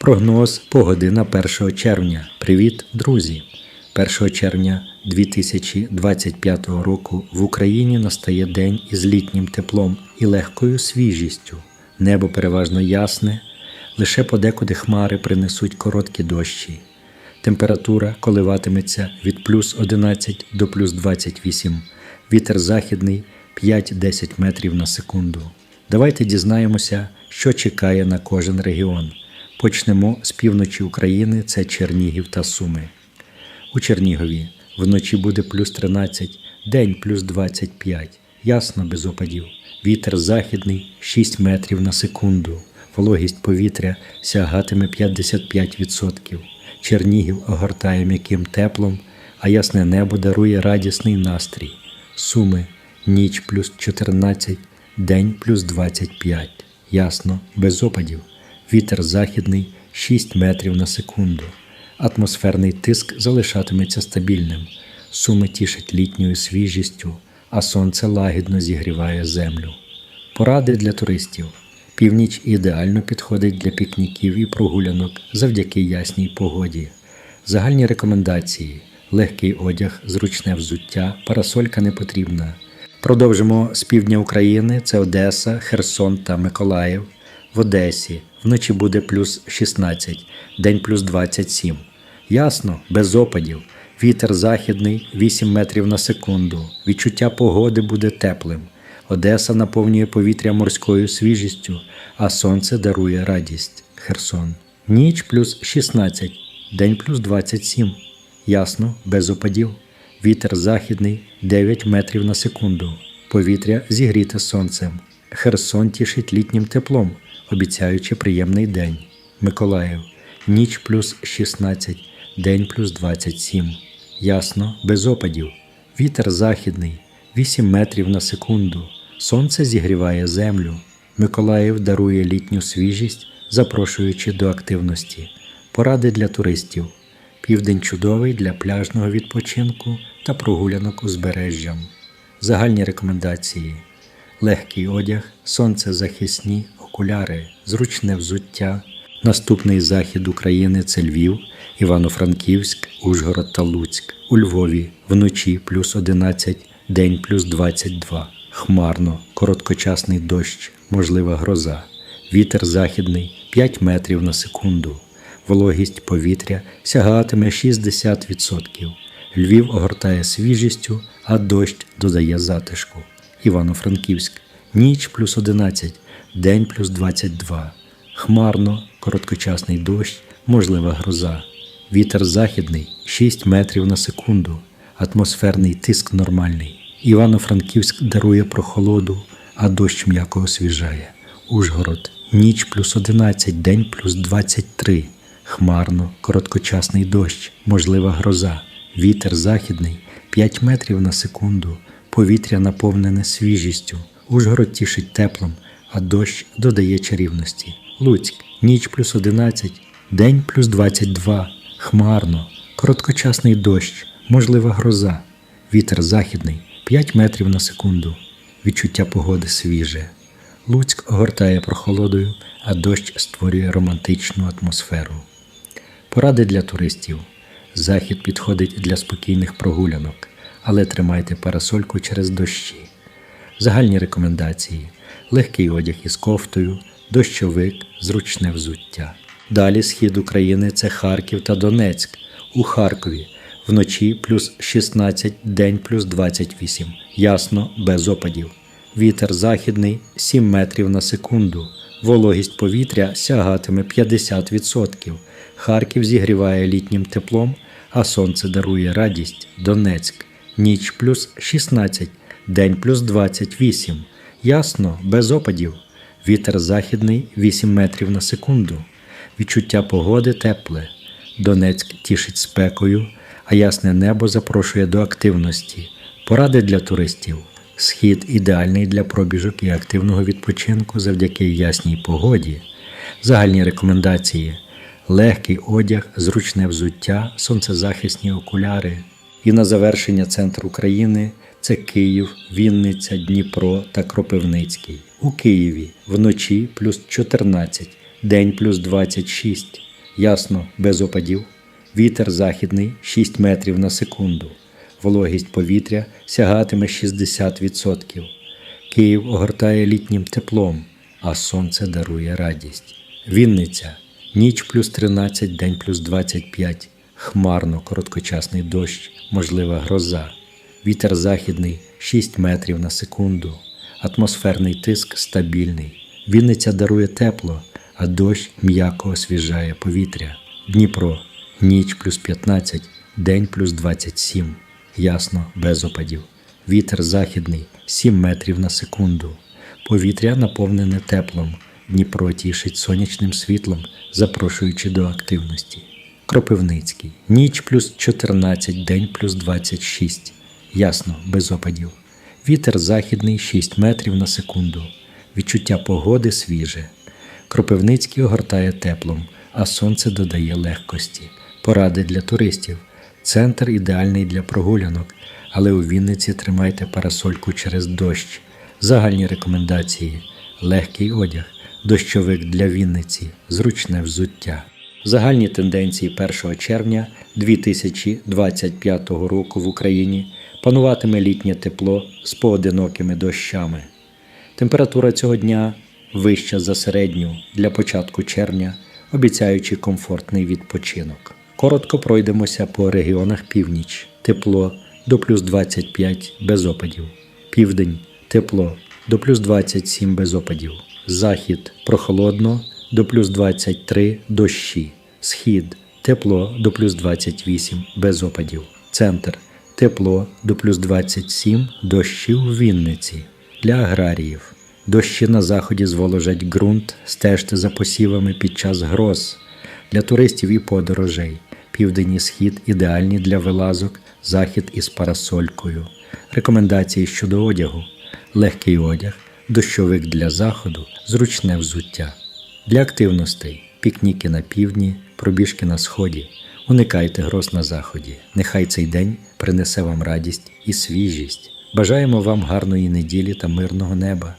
Прогноз погоди на 1 червня. Привіт, друзі! 1 червня 2025 року в Україні настає день із літнім теплом і легкою свіжістю. Небо переважно ясне, лише подекуди хмари принесуть короткі дощі. Температура коливатиметься від плюс 11 до плюс 28, вітер західний 5-10 метрів на секунду. Давайте дізнаємося, що чекає на кожен регіон. Почнемо з півночі України, це Чернігів та Суми. У Чернігові вночі буде плюс 13, день плюс 25, ясно без опадів. Вітер західний 6 метрів на секунду. Вологість повітря сягатиме 55%. Чернігів огортає м'яким теплом, а ясне небо дарує радісний настрій. Суми ніч плюс 14, день плюс 25. Ясно, без опадів. Вітер західний 6 метрів на секунду. Атмосферний тиск залишатиметься стабільним. Суми тішать літньою свіжістю, а сонце лагідно зігріває землю. Поради для туристів. Північ ідеально підходить для пікніків і прогулянок завдяки ясній погоді. Загальні рекомендації: легкий одяг, зручне взуття, парасолька не потрібна. Продовжимо з півдня України: це Одеса, Херсон та Миколаїв. В Одесі вночі буде плюс 16, день плюс 27. Ясно, без опадів. Вітер західний 8 метрів на секунду. Відчуття погоди буде теплим. Одеса наповнює повітря морською свіжістю, а сонце дарує радість. Херсон. Ніч плюс 16, день плюс 27. Ясно, без опадів. Вітер західний 9 метрів на секунду. Повітря зігріте сонцем. Херсон тішить літнім теплом, обіцяючи приємний день. Миколаїв. Ніч плюс 16, день плюс 27. Ясно, без опадів. Вітер західний 8 метрів на секунду. Сонце зігріває землю. Миколаїв дарує літню свіжість, запрошуючи до активності. Поради для туристів. Південь чудовий для пляжного відпочинку та прогулянок узбережжям. Загальні рекомендації: легкий одяг, сонцезахисні окуляри, зручне взуття. Наступний захід України це Львів, Івано-Франківськ, Ужгород та Луцьк. У Львові вночі плюс 11, день плюс 22. Хмарно, короткочасний дощ, можлива гроза. Вітер західний 5 метрів на секунду. Вологість повітря сягатиме 60%. Львів огортає свіжістю, а дощ додає затишку. Івано-Франківськ. Ніч плюс 11, день плюс 22. Хмарно, короткочасний дощ, можлива гроза. Вітер західний 6 метрів на секунду. Атмосферний тиск нормальний. Івано-Франківськ дарує прохолоду, а дощ м'яко освіжає. Ужгород. Ніч плюс 11, день плюс 23. Хмарно, короткочасний дощ, можлива гроза. Вітер західний 5 метрів на секунду. Повітря наповнене свіжістю. Ужгород тішить теплом, а дощ додає чарівності. Луцьк. Ніч плюс 11, день плюс 22. Хмарно, короткочасний дощ, можлива гроза. Вітер західний 5 метрів на секунду. Відчуття погоди свіже. Луцьк огортає прохолодою, а дощ створює романтичну атмосферу. Поради для туристів. Захід підходить для спокійних прогулянок, але тримайте парасольку через дощі. Загальні рекомендації: легкий одяг із кофтою, дощовик, зручне взуття. Далі схід України це Харків та Донецьк. У Харкові вночі плюс 16, день плюс 28. Ясно, без опадів. Вітер західний 7 метрів на секунду. Вологість повітря сягатиме 50%. Харків зігріває літнім теплом, а сонце дарує радість. Донецьк. Ніч плюс 16, день плюс 28. Ясно, без опадів. Вітер західний 8 метрів на секунду. Відчуття погоди тепле. Донецьк тішить спекою, а ясне небо запрошує до активності. Поради для туристів. Схід ідеальний для пробіжок і активного відпочинку завдяки ясній погоді. Загальні рекомендації: легкий одяг, зручне взуття, сонцезахисні окуляри. І на завершення центр України це Київ, Вінниця, Дніпро та Кропивницький. У Києві вночі плюс 14, день плюс 26. Ясно, без опадів. Вітер західний 6 метрів на секунду. Вологість повітря сягатиме 60%. Київ огортає літнім теплом, а сонце дарує радість. Вінниця ніч плюс 13, день плюс 25. Хмарно, короткочасний дощ, можлива гроза. Вітер західний 6 метрів на секунду. Атмосферний тиск стабільний. Вінниця дарує тепло, а дощ м'яко освіжає повітря. Дніпро ніч плюс 15, день плюс 27. Ясно, без опадів. Вітер західний 7 метрів на секунду. Повітря наповнене теплом. Дніпро тішить сонячним світлом, запрошуючи до активності. Кропивницький. Ніч плюс 14, день плюс 26. Ясно, без опадів. Вітер західний 6 метрів на секунду. Відчуття погоди свіже. Кропивницький огортає теплом, а сонце додає легкості. Поради для туристів. Центр ідеальний для прогулянок, але у Вінниці тримайте парасольку через дощ. Загальні рекомендації: легкий одяг, дощовик для Вінниці, зручне взуття. Загальні тенденції 1 червня 2025 року в Україні пануватиме літнє тепло з поодинокими дощами. Температура цього дня вища за середню для початку червня, обіцяючи комфортний відпочинок. Коротко пройдемося по регіонах північ. Тепло до плюс 25 без опадів. Південь тепло до плюс 27 без опадів. Захід прохолодно до плюс 23 дощі. Схід тепло до плюс 28 без опадів. Центр тепло до плюс 27 дощі у Вінниці. Для аграріїв дощі на заході зволожать ґрунт, стежте за посівами під час гроз. Для туристів і подорожей. Південь і схід ідеальні для вилазок, захід із парасолькою. Рекомендації щодо одягу: легкий одяг, дощовик для заходу, зручне взуття. Для активностей пікніки на півдні, пробіжки на сході. Уникайте гроз на заході. Нехай цей день принесе вам радість і свіжість. Бажаємо вам гарної неділі та мирного неба.